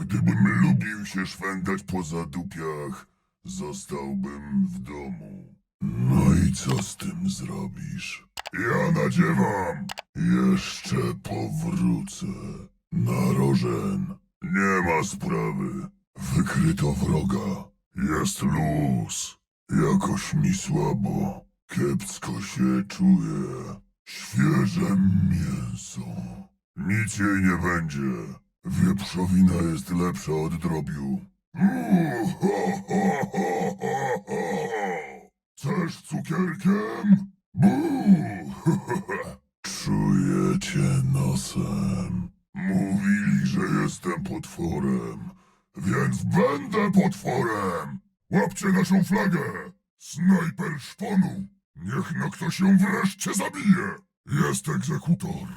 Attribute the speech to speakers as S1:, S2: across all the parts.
S1: Gdybym lubił się szwendać po zadupiach, zostałbym w domu. No i co z tym zrobisz? Ja nadziewam! Jeszcze powrócę. Narożen. Nie ma sprawy. Wykryto wroga. Jest luz. Jakoś mi słabo. Kiepsko się czuję. Świeże mięso. Nic jej nie będzie. Wieprzowina jest lepsza od drobiu. Ho. Chcesz cukierkiem? Buu! Czuję cię nosem. Mówili, że jestem potworem, więc będę potworem! Łapcie naszą flagę! Snajper szponu! Niech no ktoś ją wreszcie zabije! Jest egzekutor.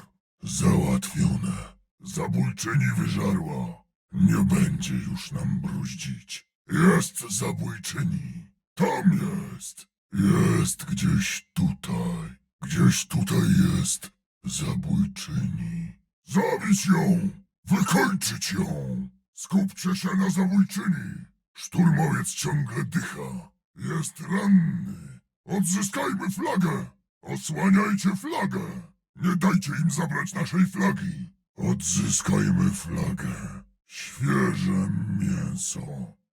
S1: Załatwione. Zabójczyni wyżarła. Nie będzie już nam bruździć. Jest zabójczyni. Tam jest. Jest gdzieś tutaj. Gdzieś tutaj jest zabójczyni. Zabić ją! Wykończyć ją! Skupcie się na zabójczyni! Szturmowiec ciągle dycha. Jest ranny. Odzyskajmy flagę! Osłaniajcie flagę! Nie dajcie im zabrać naszej flagi! Odzyskajmy flagę. Świeże mięso.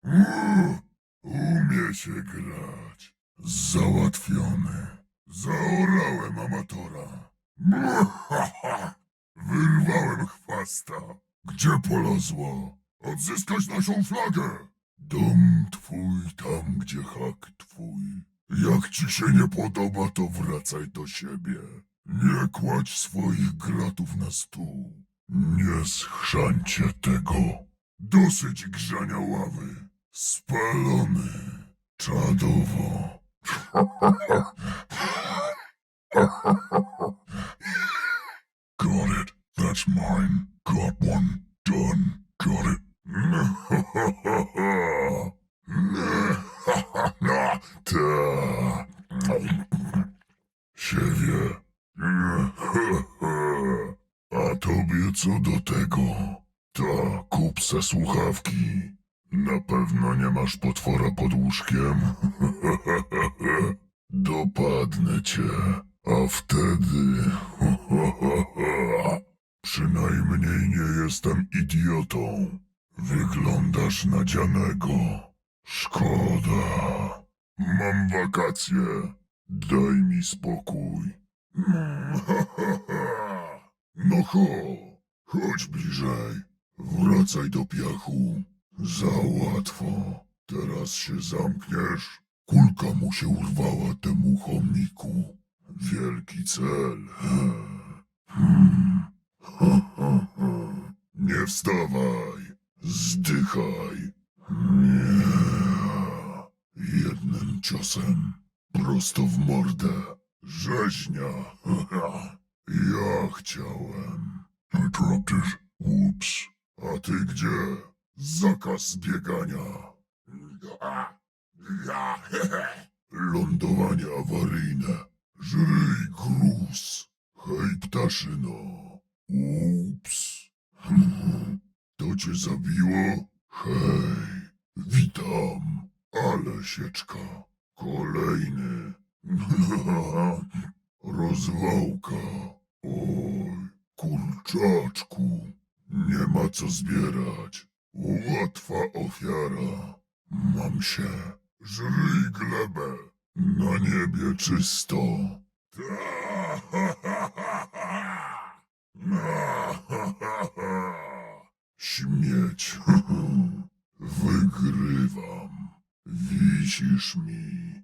S1: Uuu, umie się grać. Załatwiony. Zaorałem amatora. Wyrwałem chwasta. Gdzie polazła? Odzyskać naszą flagę. Dom twój tam, gdzie hak twój. Jak ci się nie podoba, to wracaj do siebie. Nie kładź swoich gratów na stół. Nie schrzańcie tego. Dosyć grzania ławy. Spalony. Czadowo. Got it. That's mine. Got one. Done. Got it. Siewie. Tobie co do tego? Ta, kup se słuchawki. Na pewno nie masz potwora pod łóżkiem. Dopadnę cię, a wtedy... Przynajmniej nie jestem idiotą. Wyglądasz nadzianego. Szkoda. Mam wakacje. Daj mi spokój. No ho, chodź bliżej. Wracaj do piachu. Za łatwo. Teraz się zamkniesz. Kulka mu się urwała temu chomiku. Wielki cel. Hmm. Nie wstawaj. Zdychaj. Nie. Jednym ciosem. Prosto w mordę. Rzeźnia. Ja chciałem. Dropped it. Ups. A ty gdzie? Zakaz biegania. Lądowanie awaryjne. Żryj gruz. Hej, ptaszyno. Ups. To cię zabiło? Hej, witam. Ale sieczka. Kolejny. Rozwałka. Oj, kurczaczku. Nie ma co zbierać. Łatwa ofiara. Mam się. Żryj glebę. Na niebie czysto. Śmieć. Wygrywam. Wisisz mi.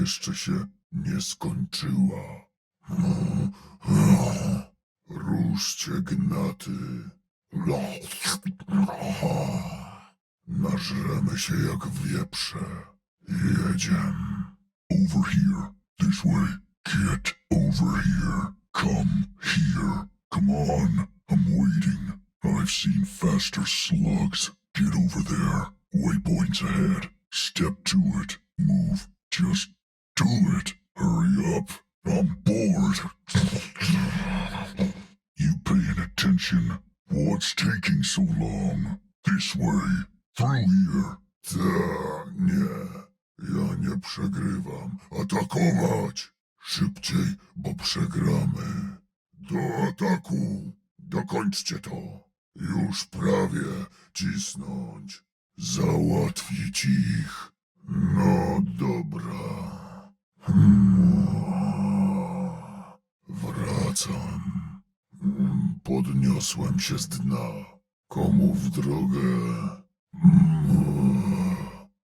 S1: Jeszcze się nie skończyła. Ruszcie gnaty. Nażremy się jak wieprze. Jedziem. Over here. This way. Get over here. Come here. Come on. I'm waiting. I've seen faster slugs. Get over there. Waypoints ahead. Step to it. Move. Just do it. Hurry up. I'm bored. You paying attention? What's taking so long? This way. Through here. Ta, nie. Ja nie przegrywam. Atakować! Szybciej, bo przegramy. Do ataku! Dokończcie to. Już prawie cisnąć. Załatwić ich. No dobra. Hmm. Wracam. Podniosłem się z dna. Komu w drogę?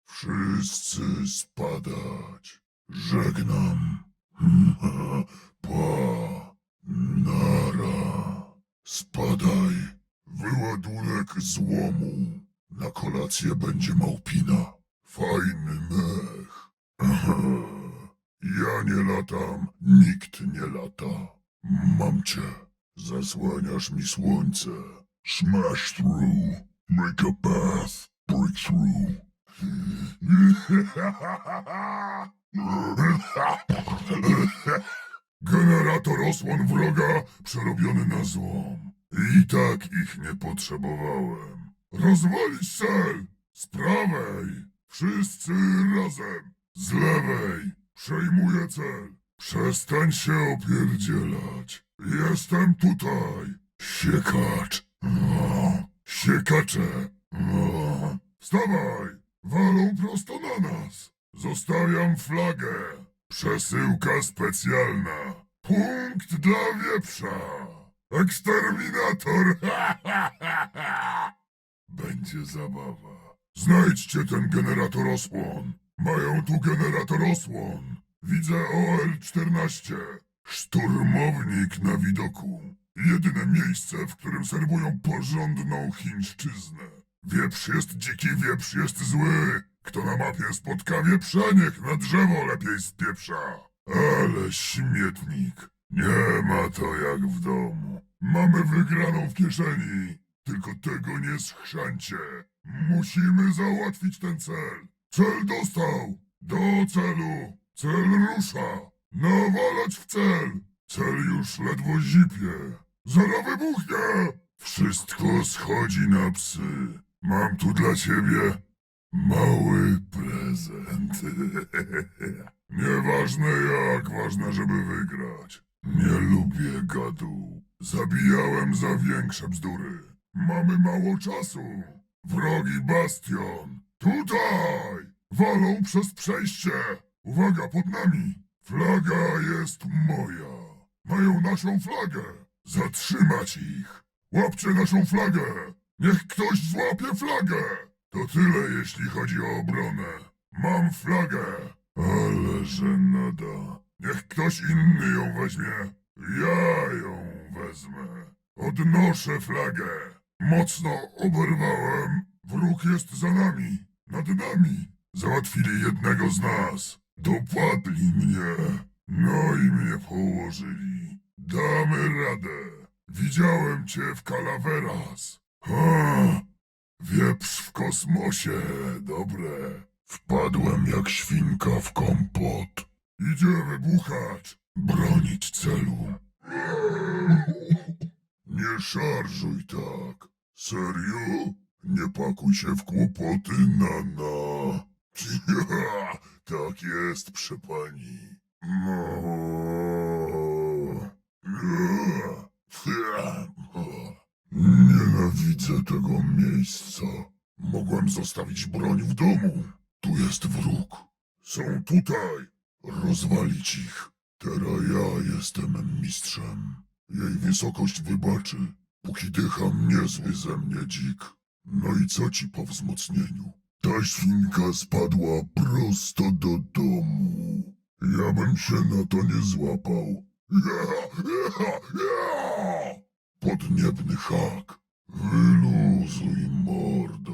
S1: Wszyscy spadać. Żegnam. Pa. Nara. Spadaj. Wyładunek złomu. Na kolację będzie małpina. Fajny mech. Ja nie latam, nikt nie lata. Mam cię. Zasłaniasz mi słońce. Smash through. Make a path. Break through. Generator osłon wroga przerobiony na złom. I tak ich nie potrzebowałem. Rozwalić cel! Z prawej! Wszyscy razem! Z lewej! Przejmuję cel! Przestań się opierdzielać! Jestem tutaj! Siekacz! No, siekacze! No. Wstawaj! Walą prosto na nas! Zostawiam flagę! Przesyłka specjalna! Punkt dla wieprza! Eksterminator! Będzie zabawa. Znajdźcie ten generator osłon. Mają tu generator osłon. Widzę OL-14. Szturmownik na widoku. Jedyne miejsce, w którym serwują porządną chińszczyznę. Wieprz jest dziki, wieprz jest zły. Kto na mapie spotka wieprza, niech na drzewo lepiej spieprza. Ale śmietnik. Nie ma to jak w domu. Mamy wygraną w kieszeni. Tylko tego nie schrzancie. Musimy załatwić ten cel. Cel dostał. Do celu. Cel rusza. Nawalać w cel. Cel już ledwo zipie. Zara wybuchnie. Wszystko schodzi na psy. Mam tu dla ciebie mały prezent. Nieważne jak, ważne żeby wygrać. Nie lubię gadu. Zabijałem za większe bzdury. Mamy mało czasu. Wrogi bastion. Tutaj! Walą przez przejście. Uwaga, pod nami. Flaga jest moja. Mają naszą flagę. Zatrzymać ich. Łapcie naszą flagę. Niech ktoś złapie flagę. To tyle, jeśli chodzi o obronę. Mam flagę. Ale żenada. Niech ktoś inny ją weźmie. Ja ją wezmę. Odnoszę flagę. Mocno oberwałem. Wróg jest za nami. Nad nami. Załatwili jednego z nas. Dopadli mnie. No i mnie położyli. Damy radę. Widziałem cię w Calaveras. Ha! Wieprz w kosmosie, dobre. Wpadłem jak świnka w kompot. Idzie wybuchać. Bronić celu. Nie szarżuj tak. Serio? Nie pakuj się w kłopoty, nana. tak jest, przy pani. Nienawidzę tego miejsca. Mogłem zostawić broń w domu. Tu jest wróg. Są tutaj. Rozwalić ich. Teraz ja jestem mistrzem. Jej wysokość wybaczy, póki dycham niezły ze mnie dzik. No i co ci po wzmocnieniu? Ta świnka spadła prosto do domu. Ja bym się na to nie złapał. Ja, ja, ja! Podniebny hak. Wyluzuj, mordo.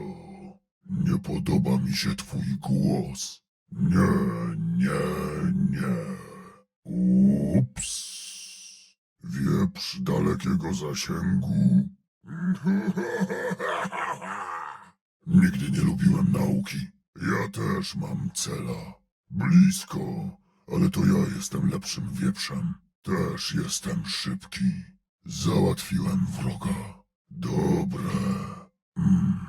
S1: Nie podoba mi się twój głos. Nie, nie, nie. Ups. Wieprz dalekiego zasięgu. Nigdy nie lubiłem nauki. Ja też mam cela. Blisko, ale to ja jestem lepszym wieprzem. Też jestem szybki. Załatwiłem wroga. Dobre. Mm,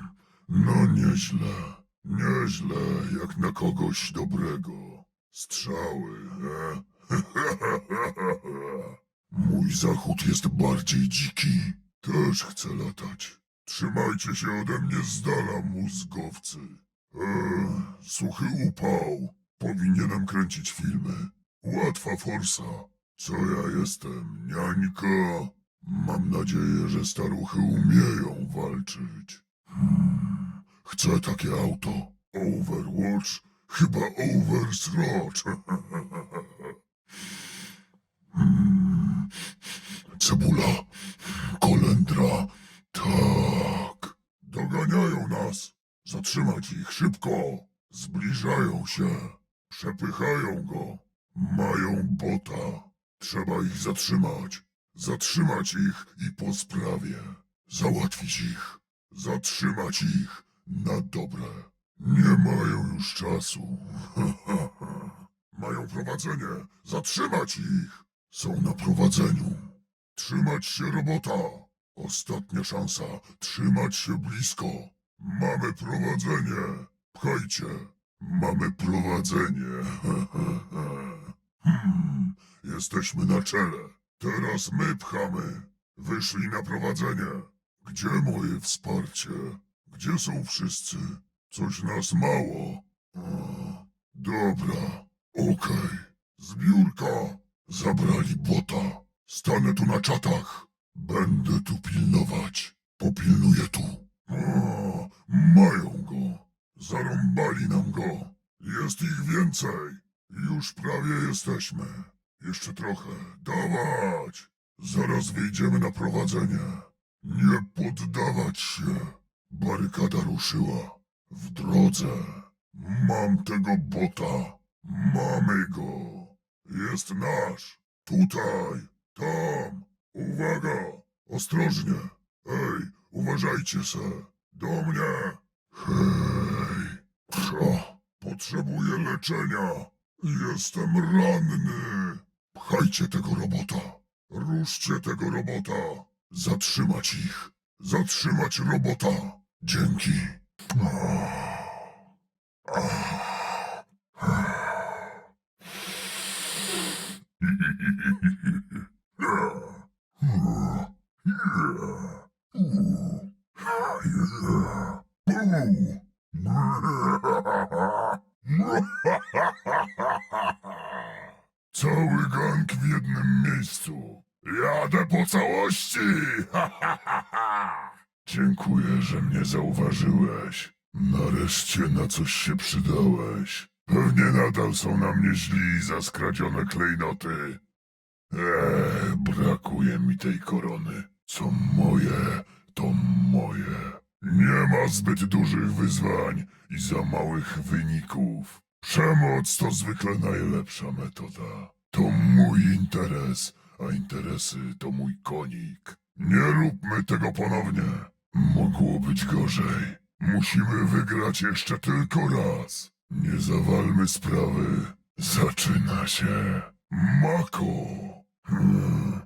S1: no nieźle. Nieźle, jak na kogoś dobrego. Strzały, e? Mój zachód jest bardziej dziki. Też chcę latać. Trzymajcie się ode mnie z dala, mózgowcy. Eee, suchy upał. Powinienem kręcić filmy. Łatwa forsa. Co ja jestem, niańka? Mam nadzieję, że staruchy umieją walczyć. Hmm, chcę takie auto. Overwatch? Chyba Oversrocz. Hmm, cebula. Kolendra. Tak. Doganiają nas. Zatrzymać ich szybko. Zbliżają się. Przepychają go. Mają bota. Trzeba ich zatrzymać. Zatrzymać ich i po sprawie. Załatwić ich. Zatrzymać ich na dobre. Nie mają już czasu. mają prowadzenie. Zatrzymać ich. Są na prowadzeniu. Trzymać się robota. Ostatnia szansa. Trzymać się blisko. Mamy prowadzenie. Pchajcie. Mamy prowadzenie. hmm, jesteśmy na czele. Teraz my pchamy. Wyszli na prowadzenie. Gdzie moje wsparcie? Gdzie są wszyscy? Coś nas mało. Dobra, okej. Zbiórka. Zabrali bota. Stanę tu na czatach. Będę tu pilnować. Popilnuję tu. A, mają go. Zarąbali nam go. Jest ich więcej. Już prawie jesteśmy. Jeszcze trochę. Dawać. Zaraz wyjdziemy na prowadzenie. Nie poddawać się. Barykada ruszyła. W drodze. Mam tego bota. Mamy go. Jest nasz. Tutaj. Tam. Uwaga. Ostrożnie. Ej, uważajcie se. Do mnie. Hej. Psza. Potrzebuję leczenia. Jestem ranny. Pchajcie tego robota. Ruszcie tego robota. Zatrzymać ich. Zatrzymać robota. Dzięki. Cały gang w jednym miejscu. Jadę po całości! Dziękuję, że mnie zauważyłeś. Nareszcie na coś się przydałeś. Pewnie nadal są na mnie źli za skradzione klejnoty. Eee, brakuje mi tej korony. Co moje, to moje. Nie ma zbyt dużych wyzwań i za małych wyników. Przemoc to zwykle najlepsza metoda. To mój interes, a interesy to mój konik. Nie róbmy tego ponownie. Mogło być gorzej. Musimy wygrać jeszcze tylko raz. Nie zawalmy sprawy. Zaczyna się. Mako. Hmm.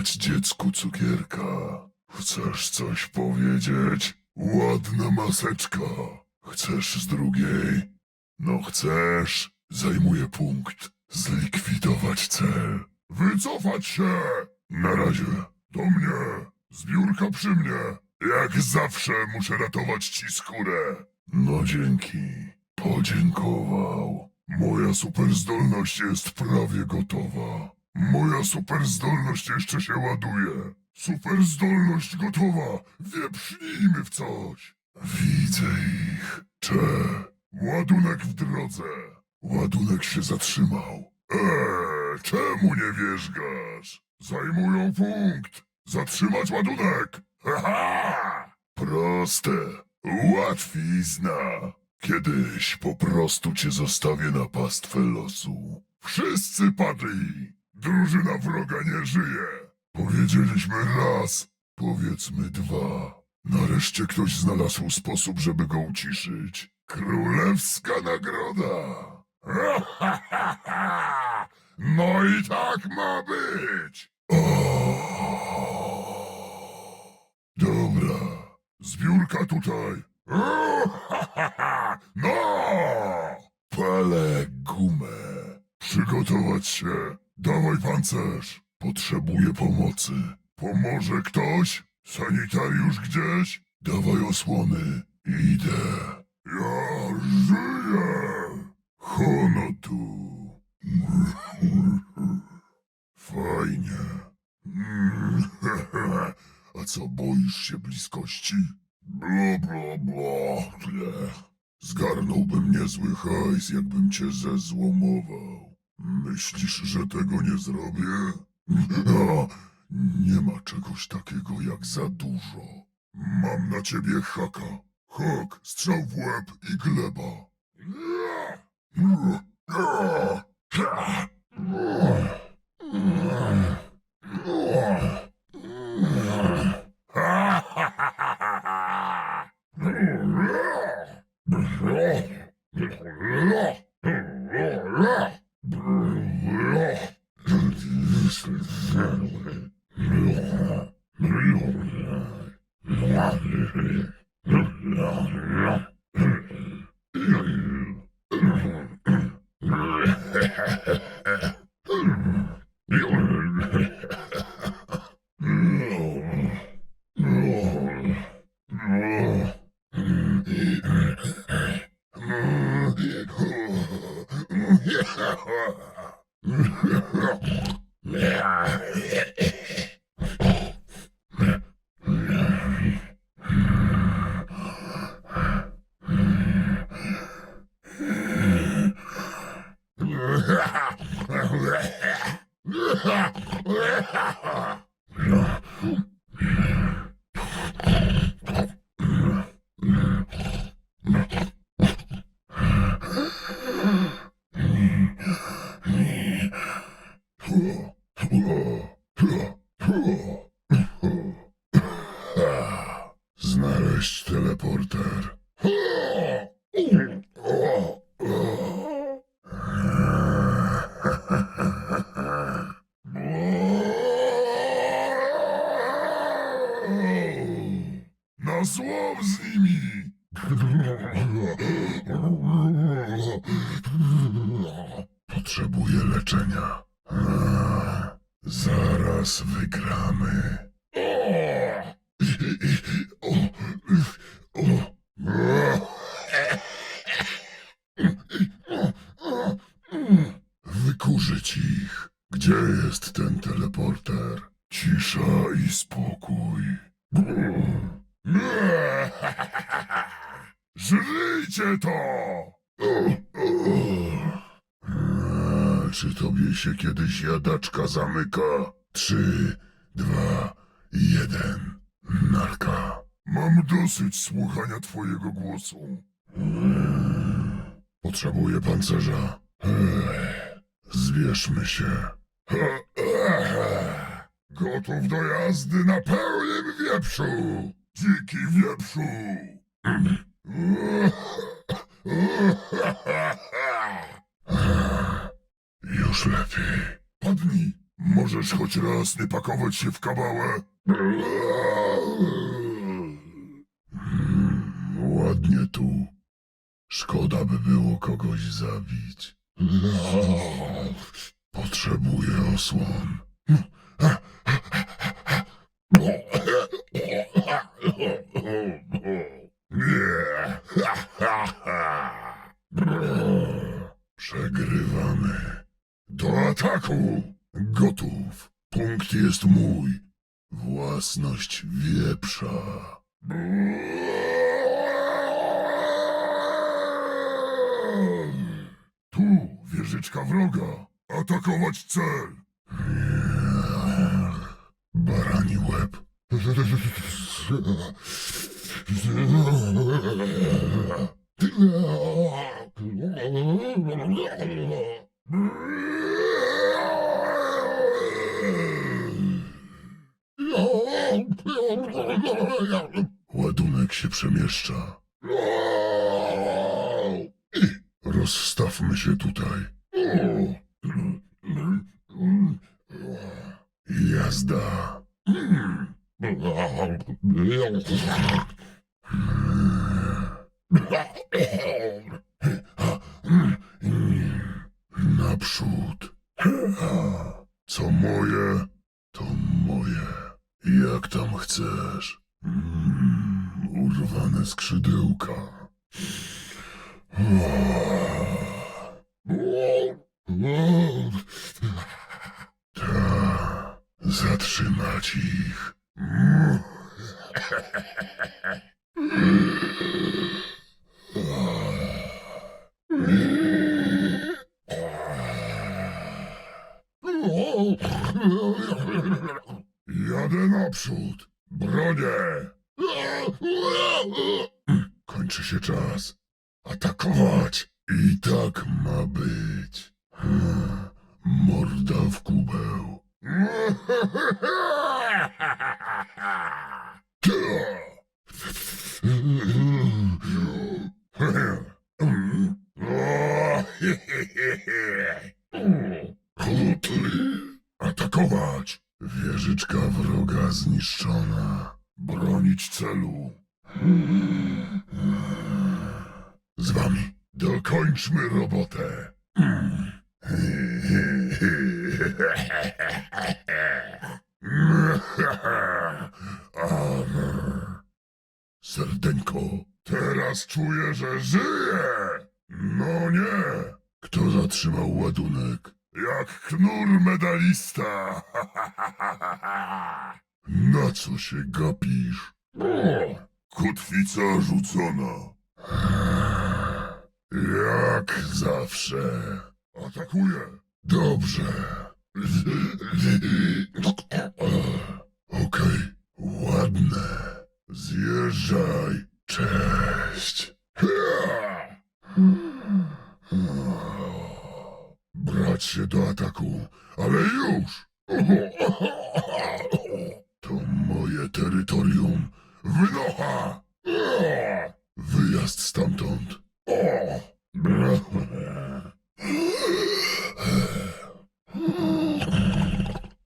S1: Odebrać dziecku cukierka? Chcesz coś powiedzieć? Ładna maseczka. Chcesz z drugiej? No chcesz. Zajmuje punkt. Zlikwidować cel. Wycofać się! Na razie. Do mnie. Zbiórka przy mnie. Jak zawsze muszę ratować ci skórę. No dzięki. Podziękował. Moja superzdolność jest prawie gotowa. Moja superzdolność jeszcze się ładuje. Superzdolność gotowa. Wieprznijmy w coś. Widzę ich. Cze. Ładunek w drodze. Ładunek się zatrzymał. Eee, czemu nie wierzgasz? Zajmują punkt. Zatrzymać ładunek. Haha! Proste. Łatwizna. Kiedyś po prostu cię zostawię na pastwę losu. Wszyscy padli. Drużyna wroga nie żyje. Powiedzieliśmy raz, powiedzmy dwa. Nareszcie ktoś znalazł sposób, żeby go uciszyć. Królewska nagroda! No i tak ma być! Dobra, zbiórka tutaj. No! Palę gumę. Przygotować się. Dawaj pancerz. Potrzebuję pomocy. Pomoże ktoś? Sanitariusz gdzieś? Dawaj osłony. Idę. Ja żyję. Hono tu. Fajnie. A co, boisz się bliskości? Bla, bla, bla. Zgarnąłbym niezły hajs, jakbym cię zezłomował. Myślisz, że tego nie zrobię? Nie ma czegoś takiego jak za dużo. Mam na ciebie haka. Hak, strzał w łeb i gleba. Ха-ха-ха! Na złom z nimi! Potrzebuję leczenia. A, Zaraz wygramy. O! O! Wykurzyć ich. Gdzie jest ten teleporter? Cisza i spokój. Żryjcie to! A, Czy tobie jadaczka zamyka? Trzy, dwa, jeden. Narka. Mam dosyć słuchania twojego głosu. Potrzebuję pancerza. Ech, Zbierzmy się. Gotów do jazdy na pełnym wieprzu! Dziki wieprzu! Już lepiej. Padnij. Możesz choć raz nie pakować się w kabałę. Mm, Ładnie tu. Szkoda by było kogoś zabić. Potrzebuję osłon. Nie. Przegrywamy. Do ataku! Gotów. Punkt jest mój. Własność wieprza. Tu, wieżyczka wroga. Atakować cel. Barani łeb. Ładunek się przemieszcza. Rozstawmy się tutaj. Jazda. Naprzód. Co moje, to moje. Jak tam chcesz. Mm, urwane skrzydełka. Ta, zatrzymać ich. Jadę naprzód. Bronię. Kończy się czas. Atakować. I tak ma być. Morda w kubeł. Atakować! Wieżyczka wroga zniszczona. Bronić celu. Z wami. Dokończmy robotę. Serdeńko, teraz czuję, że żyję. No nie. Kto zatrzymał ładunek? Jak knur medalista. Na co się gapisz? Kotwica rzucona. Jak zawsze. Atakuję. Dobrze. Okej, ładne. Zjeżdżaj. Cześć. Brać się do ataku, ale już! To moje terytorium. Wynocha! Wyjazd stamtąd.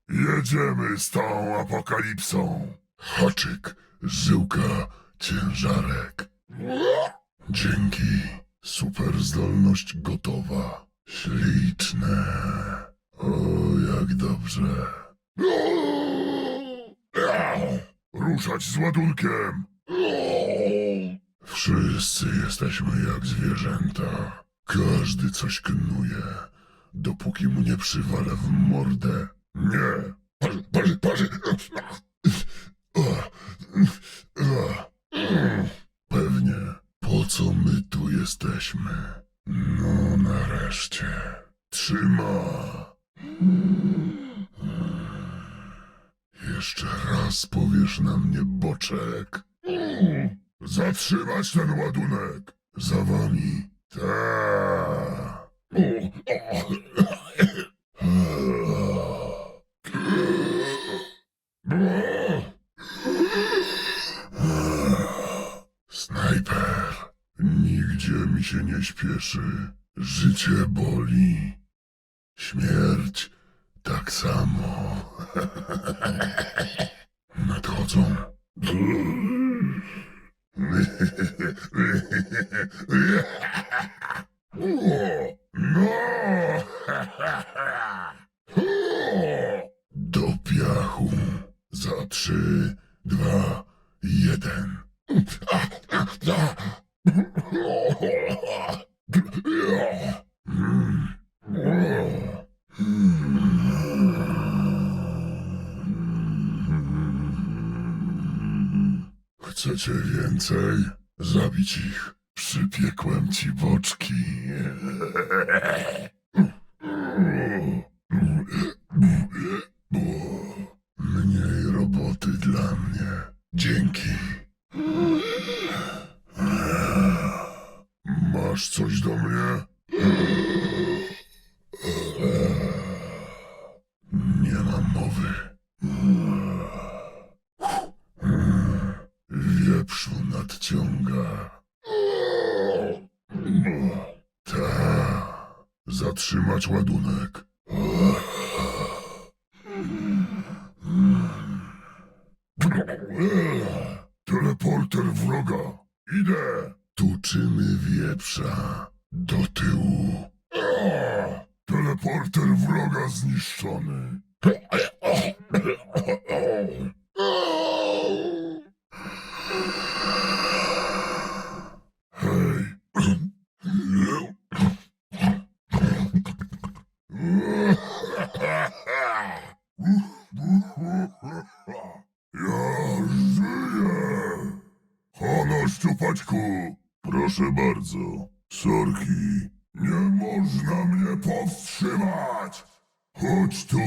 S1: Jedziemy z tą apokalipsą. Haczyk, żyłka, ciężarek. Dzięki. Super zdolność gotowa. Śliczne. O, jak dobrze. Ruszać z ładunkiem. Wszyscy jesteśmy jak zwierzęta. Każdy coś knuje, dopóki mu nie przywala w mordę. Nie. Parzy, parzy, parzy. Pewnie. Po co my tu jesteśmy? No nareszcie. Trzyma. Jeszcze raz powiesz na mnie boczek. Zatrzymać ten ładunek. Za wami. spieszy, życie boli. Śmierć tak samo. Nadchodzą. No! Do piachu. Za trzy, dwa, jeden. Chcecie więcej? Zabić ich. Przypiekłem ci boczki. Mniej roboty dla mnie. Dzięki. Masz coś do mnie? Nie mam mowy. Wieprzu nadciąga. Ta. Zatrzymać ładunek. Teleporter wroga. Idę. Tuczymy wieprza. Do tyłu. Teleporter wroga zniszczony. Hej. Hono, szczupaczku. Proszę bardzo. Sorki. Nie można mnie powstrzymać. Chodź tu.